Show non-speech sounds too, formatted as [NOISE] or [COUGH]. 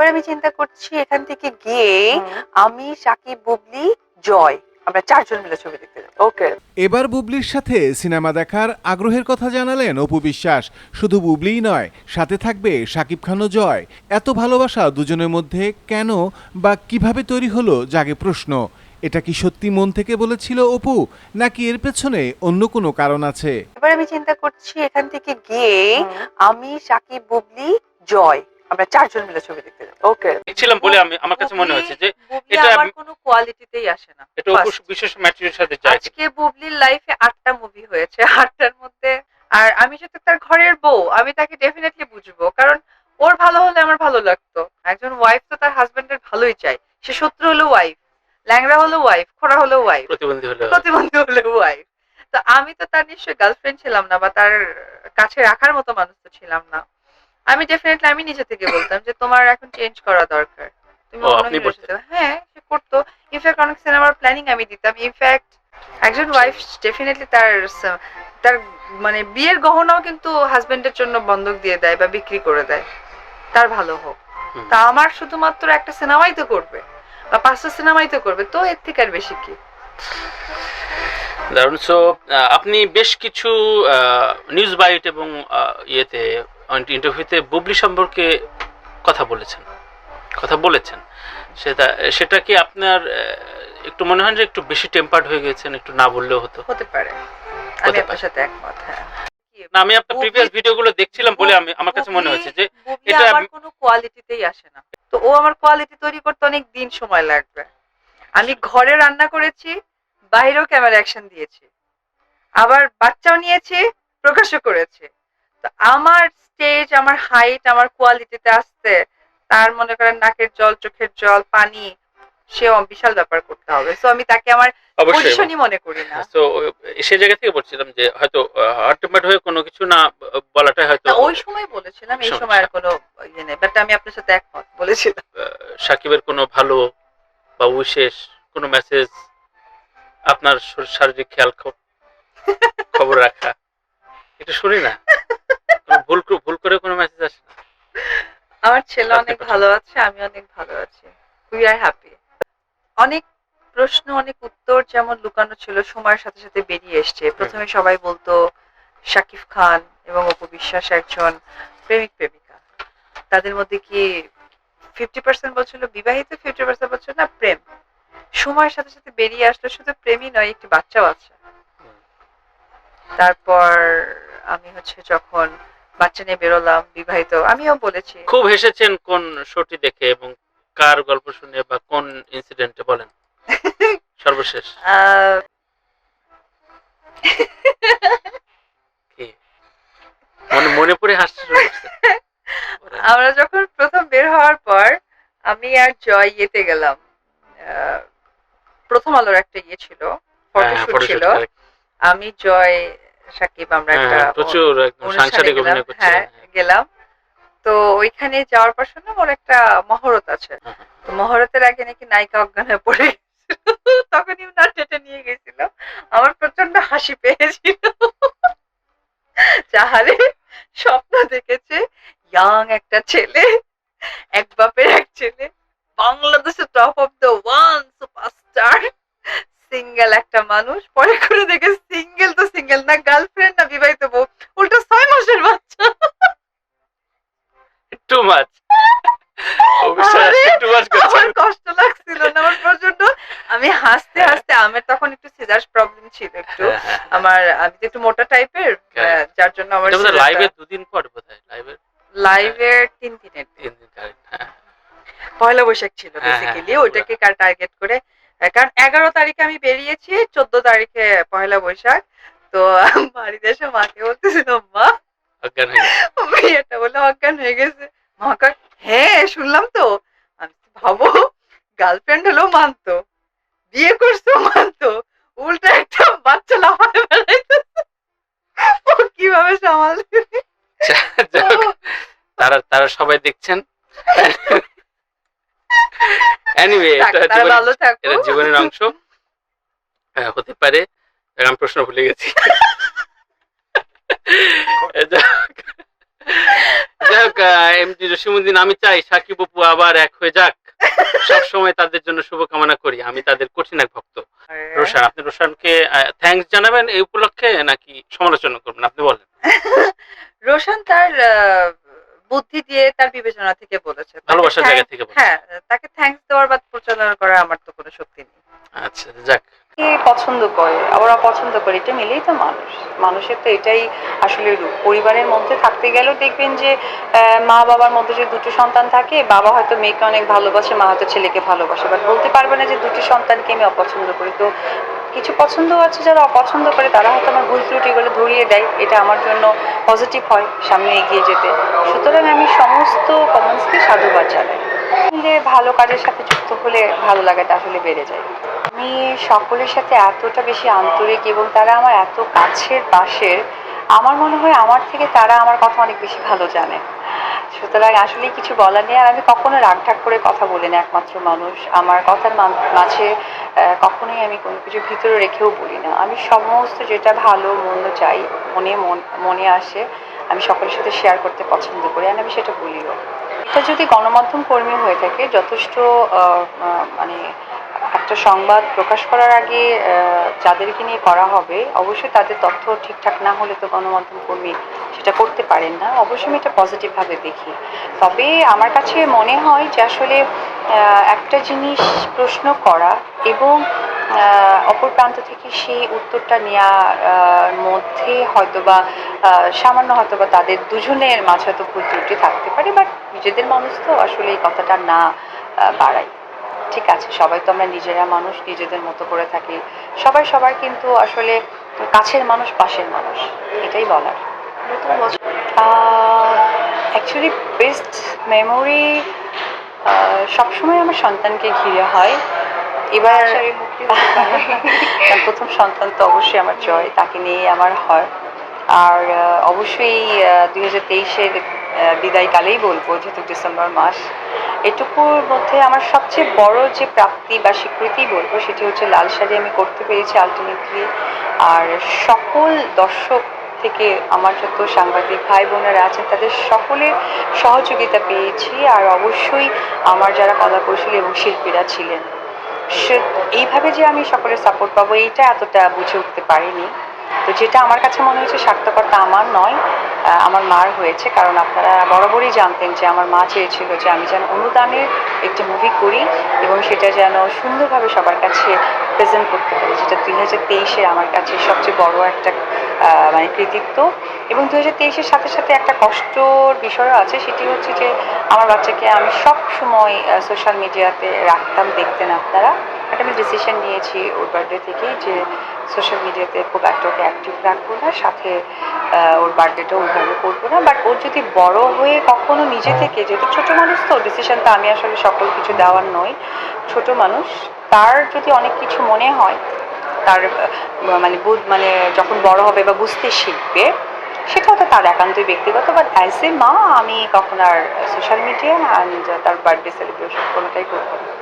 এবার আমি চিন্তা করছি এখান থেকে গিয়ে আমি সাকিব বুবলি জয় আমরা চারজন মিলে ছবি দেখতে যাব। ওকে। এবার বুবলির সাথে সিনেমা দেখার আগ্রহের কথা জানালেন অপু বিশ্বাস। শুধু বুবলিই নয় সাথে থাকবে শাকিব খানও জয়। এত ভালোবাসা দুজনের মধ্যে কেন বা কীভাবে তৈরি হলো জাগে প্রশ্ন। এটা কি সত্যি মন থেকে বলেছিল অপু নাকি এর পেছনে অন্য কোনো কারণ আছে? এবার আমি চিন্তা করছি এখান থেকে গিয়ে আমি সাকিব বুবলি জয় আমরা চারজন মিলে ছবি দেখতে যাব। ওকে ছিলাম বলে আমি আমার কাছে মনে হচ্ছে যে এটা আমার কোনো কোয়ালিটিতেই আসে না এটা. বিশেষ ম্যাটেরিয়াল সাথে যায় আজকে বুবলির লাইফে আটটা মুভি হয়েছে আটটার মধ্যে আর আমি যেহেতু তার ঘরের বউ আমি তাকে ডেফিনেটলি বুঝব কারণ ওর ভালো হলে আমার ভালো লাগতো। একজন ওয়াইফ তো তার হাজবেন্ডের ভালোই চাই সে শত্রু হলো ওয়াইফ ল্যাংড়া হলো ওয়াইফ খোড়া হলো ওয়াইফ প্রতিবন্ধী হলে প্রতিবন্ধী হলো ওয়াইফ তো আমি তো তার নিশ্চয়ই গার্লফ্রেন্ড ছিলাম না বা তার কাছে রাখার মতো মানুষ তো ছিলাম না। আমি ডেফিনেটলি আমি নিজে থেকে বলতাম যে তোমার এখন চেঞ্জ করা দরকার। তুমি অন্য হ্যাঁ সে করতো। ইনফ্যাক্ট অনেক সিনেমার প্ল্যানিং আমি দিতাম। ইনফ্যাক্ট একজন ওয়াইফ ডেফিনেটলি তার তার মানে বিয়ের গহনাও কিন্তু হাজবেন্ডের জন্য বন্ধক দিয়ে দেয় বা বিক্রি করে দেয়। তার ভালো হোক। তা আমার শুধুমাত্র একটা সিনেমাই তো করবে বা পাঁচটা সিনেমাই তো করবে। তো এর থেকে আর বেশি কি? দারুণ। সো আপনি বেশ কিছু নিউজ বাইট এবং ইয়েতে ইন্টারভিউতে বুবলি সম্পর্কে কথা বলেছেন। কথা বলেছেন। সেটা সেটা কি আপনার একটু মনে হয় যে একটু বেশি টেম্পার্ড হয়ে গেছেন একটু না বললেও হতো? হতে পারে। আমি আপনার সাথে একমত হ্যাঁ। না আমি আপনার প্রিভিয়াস ভিডিওগুলো দেখছিলাম বলে আমি আমার কাছে মনে হচ্ছে যে এটা আমার কোনো কোয়ালিটিতেই আসে না। তো ও আমার কোয়ালিটি তৈরি করতে অনেক দিন সময় লাগবে। আমি ঘরে রান্না করেছি বাইরেও ক্যামেরা অ্যাকশন দিয়েছি। আবার বাচ্চাও নিয়েছি প্রকাশও করেছি। আমার স্টেজ আমার হাইট আমার কোয়ালিটিতে আসতে তার মনে করেন নাকের জল চোখের জল পানি সে বিশাল ব্যাপার করতে হবে। তো আমি তাকে আমার পজিশনই মনে করি না। তো সেই জায়গা থেকে বলছিলাম যে হয়তো টেম্পার্ড হয়ে কোনো কিছু না বলাটাই হয়তো ওই সময় বলেছিলাম এই সময় আর কোনো ইয়ে নেই। বাট আমি আপনার সাথে একমত বলেছিলাম। সাকিবের কোনো ভালো বা বিশেষ কোনো মেসেজ আপনার শারীরিক খেয়াল খবর রাখা। এটা শুনি না। ছেলে অনেক ভালো আছে আমি অনেক ভালো আছি। উই আর হ্যাপি অনেক প্রশ্ন অনেক উত্তর যেমন লুকানো ছিল সময়ের সাথে সাথে বেরিয়ে এসছে। প্রথমে সবাই বলতো শাকিব খান এবং অপু বিশ্বাস একজন প্রেমিক প্রেমিকা। তাদের মধ্যে কি ফিফটি পার্সেন্ট বলছিল বিবাহিত ফিফটি পার্সেন্ট বলছিল না প্রেম? সময়ের সাথে সাথে বেরিয়ে আসলো শুধু প্রেমই নয় একটি বাচ্চাও আছে। তারপর আমি হচ্ছে যখন বাচ্চা নিয়ে বেরোলাম বিবাহিত। আমিও বলেছি। খুব হেসেছেন কোন শোটি দেখে এবং কার গল্প শুনে বা কোন ইনসিডেন্টে বলেন? [LAUGHS] সর্বশেষ। [LAUGHS] মনে মনে পড়ে করছে? [LAUGHS] আমরা যখন প্রথম বের হওয়ার পর আমি আর জয় ইয়েতে গেলাম। প্রথম আলোর একটা ইয়ে ছিল হ্যাঁ, ফটোশুট ছিল। আমি জয় সাকিব আমরা একটা হ্যাঁ, প্রচুর একদম সাংসারিক অভিনয় করছে হ্যাঁ গেলাম। তো ওইখানে যাওয়ার পর শুনলাম ওর একটা মহরত আছে। হ্যাঁ। তো মহরতের আগে নাকি নায়িকা অজ্ঞান হয়ে পড়ে [LAUGHS] তখনই উনার টেটে নিয়ে গেছিল। আমার প্রচণ্ড হাসি পেয়েছিল। যাহারে স্বপ্ন দেখেছে ইয়াং একটা ছেলে এক বাপের এক ছেলে বাংলাদেশের top of the one superstar single একটা মানুষ পরে করে দেখে সিঙ্গেল না গার্লফ্রেন্ড না বিবাহিত বউ উল্টো ছয় মাসের বাচ্চা। টু আমার কষ্ট লাগছিল না আমার প্রচণ্ড আমি হাসতে হ্যাঁ। হাসতে আমার তখন একটু সিজার প্রবলেম ছিল একটু। হ্যাঁ, হ্যাঁ। আমার আমি একটু মোটা টাইপের। যার জন্য আমার লাইভে দুদিন পর বোধহয় লাইভে লাইভের তিন দিনের তিন দিন পয়লা বৈশাখ ছিল বেসিক্যালি ওইটাকে টার্গেট করে। কারণ এগারো তারিখে আমি বেরিয়েছি চোদ্দ তারিখে পয়লা বৈশাখ। তো বাড়িতে এসে মাকে বলতেছিল মা অজ্ঞান হয়ে মেয়েটা বলে অজ্ঞান হয়ে গেছে। মা কয় হ্যাঁ শুনলাম তো। আমি ভাবো গার্লফ্রেন্ড হলেও মানতো বিয়ে করছ মানতো উল্টা একটা বাচ্চা লাফায় বেড়াইতেছে। ও কীভাবে সামালবে যাক, তারা তারা সবাই দেখছেন। এনিওয়ে জীবনের- এটা জীবনের অংশ। হ্যাঁ, হতে পারে। আমি প্রশ্ন ভুলে গেছি। [LAUGHS] যাক, যাই জসিমুদ্দিন আমি চাই সাকিব অপু আবার এক হয়ে যাক। সব সময় তাদের জন্য শুভকামনা করি। আমি তাদের কঠিন এক ভক্ত। রোশান আপনি রোশানকে থ্যাঙ্কস জানাবেন এই উপলক্ষে নাকি সমালোচনা করবেন? আপনি বলেন। [LAUGHS] রোশন তার বুদ্ধি দিয়ে তার বিবেচনা থেকে বলেছে। ভালোবাসার জায়গা থেকে হ্যাঁ তাকে থ্যাঙ্কস দেওয়ার বা প্রচারণা করার আমার তো কোনো শক্তি নেই। আচ্ছা যাক। পছন্দ করে আবার অপছন্দ করে, এটা মিলেই তো মানুষ। মানুষের তো এটাই আসলে রূপ। পরিবারের মধ্যে থাকতে গেলেও দেখবেন যে মা বাবার মধ্যে যে দুটো সন্তান থাকে, বাবা হয়তো মেয়েকে অনেক ভালোবাসে, মা হয়তো ছেলেকে ভালোবাসে। বাট বলতে পারবে না যে দুটি সন্তানকে আমি অপছন্দ করি। তো কিছু পছন্দ আছে, যারা অপছন্দ করে, তারা হয়তো আমার ভুল ত্রুটিগুলো ধরিয়ে দেয়। এটা আমার জন্য পজিটিভ হয় সামনে এগিয়ে যেতে। সুতরাং আমি সমস্ত কমেন্টসকে সাধুবাদ জানাই। ভালো কাজের সাথে যুক্ত হলে ভালো লাগাটা আসলে বেড়ে যায়। আমি সকলের সাথে এতটা বেশি আন্তরিক এবং তারা আমার এত কাছের পাশের, আমার মনে হয় আমার থেকে তারা আমার কথা অনেক বেশি ভালো জানে। সুতরাং আসলে কিছু বলার নেই, আর আমি কখনো রাগঢাক করে কথা বলি না একমাত্র মানুষ। আমার কথার মাঝে কখনোই আমি কোনো কিছু ভিতরে রেখেও বলি না। আমি সমস্ত যেটা ভালো মন্দ চাই, মনে মন- আসে, আমি সকলের সাথে শেয়ার করতে পছন্দ করি, আর আমি সেটা বলিও। এটা যদি গণমাধ্যম কর্মী হয়ে থাকে, যথেষ্ট মানে একটা সংবাদ প্রকাশ করার আগে যাদেরকে নিয়ে করা হবে, অবশ্যই তাদের তথ্য ঠিকঠাক না হলে তো গণমাধ্যম কর্মী সেটা করতে পারেন না। অবশ্যই আমি এটা পজিটিভভাবে দেখি। তবে আমার কাছে মনে হয় যে আসলে একটা জিনিস প্রশ্ন করা এবং অপর প্রান্ত থেকে সেই উত্তরটা নেওয়ার মধ্যে হয়তোবা সামান্য হয়তোবা তাদের দুজনের মাঝে হয়তো ভুল ত্রুটি থাকতে পারে, বাট নিজেদের মানুষ তো আসলে এই কথাটা না বাড়াই ঠিক আছে সবাই তো আমরা নিজেরা মানুষ নিজেদের মতো করে থাকি। সবাই সবার কিন্তু আসলে কাছের মানুষ পাশের মানুষ এটাই বলার। নতুন বছর। অ্যাকচুয়ালি বেস্ট মেমোরি সবসময় আমার সন্তানকে ঘিরে হয়। এবার। কারণ [LAUGHS] প্রথম সন্তান তো অবশ্যই আমার জয় তাকে নিয়ে আমার হয়। আর অবশ্যই দুই হাজার তেইশের বিদায়কালেই বলব যেহেতু ডিসেম্বর মাস। এটুকুর মধ্যে আমার সবচেয়ে বড় যে প্রাপ্তি বা স্বীকৃতি বলব সেটি হচ্ছে লাল শাড়ি আমি করতে পেরেছি আলটিমেটলি আর সকল দর্শক থেকে আমার যত সাংবাদিক ভাই বোনেরা আছেন, তাদের সকলের সহযোগিতা পেয়েছি। আর অবশ্যই আমার যারা কলা কলাকৌশলী এবং শিল্পীরা ছিলেন, সে এইভাবে যে আমি সকলের সাপোর্ট পাবো, এইটা এতটা বুঝে উঠতে পারিনি। তো যেটা আমার কাছে মনে হয়েছে, সার্থকতা আমার নয়। আমার মার হয়েছে, কারণ আপনারা বরাবরই জানতেন যে আমার মা চেয়েছিল যে আমি যেন অনুদানের একটি মুভি করি এবং সেটা যেন সুন্দরভাবে সবার কাছে প্রেজেন্ট করতে পারি, যেটা দুই হাজার তেইশে আমার কাছে সবচেয়ে বড় একটা মানে কৃতিত্ব। এবং দু হাজার তেইশের সাথে সাথে একটা কষ্টর বিষয়ও আছে, সেটি হচ্ছে যে আমার বাচ্চাকে আমি সব সময় সোশ্যাল মিডিয়াতে রাখতাম, দেখতেন আপনারা। একটা আমি ডিসিশন নিয়েছি ওর বার্থডে থেকেই যে সোশ্যাল মিডিয়াতে খুব একটা ওকে অ্যাক্টিভ রাখব না, সাথে ওর বার্থডেটাও ওইভাবে করব না। বাট ওর যদি বড় হয়ে কখনো নিজে থেকে, যেহেতু ছোটো মানুষ তো ডিসিশন তো আমি আসলে সকল কিছু দেওয়ার নই, ছোট মানুষ, তার যদি অনেক কিছু মনে হয় তার মানে বুধ মানে যখন বড় হবে বা বুঝতে শিখবে সেটা তো তার একান্তই ব্যক্তিগত বাট অ্যাজ এ মা, আমি কখন আর সোশ্যাল মিডিয়া অ্যান্ড তার বার্থডে সেলিব্রেশন কোনোটাই করব না।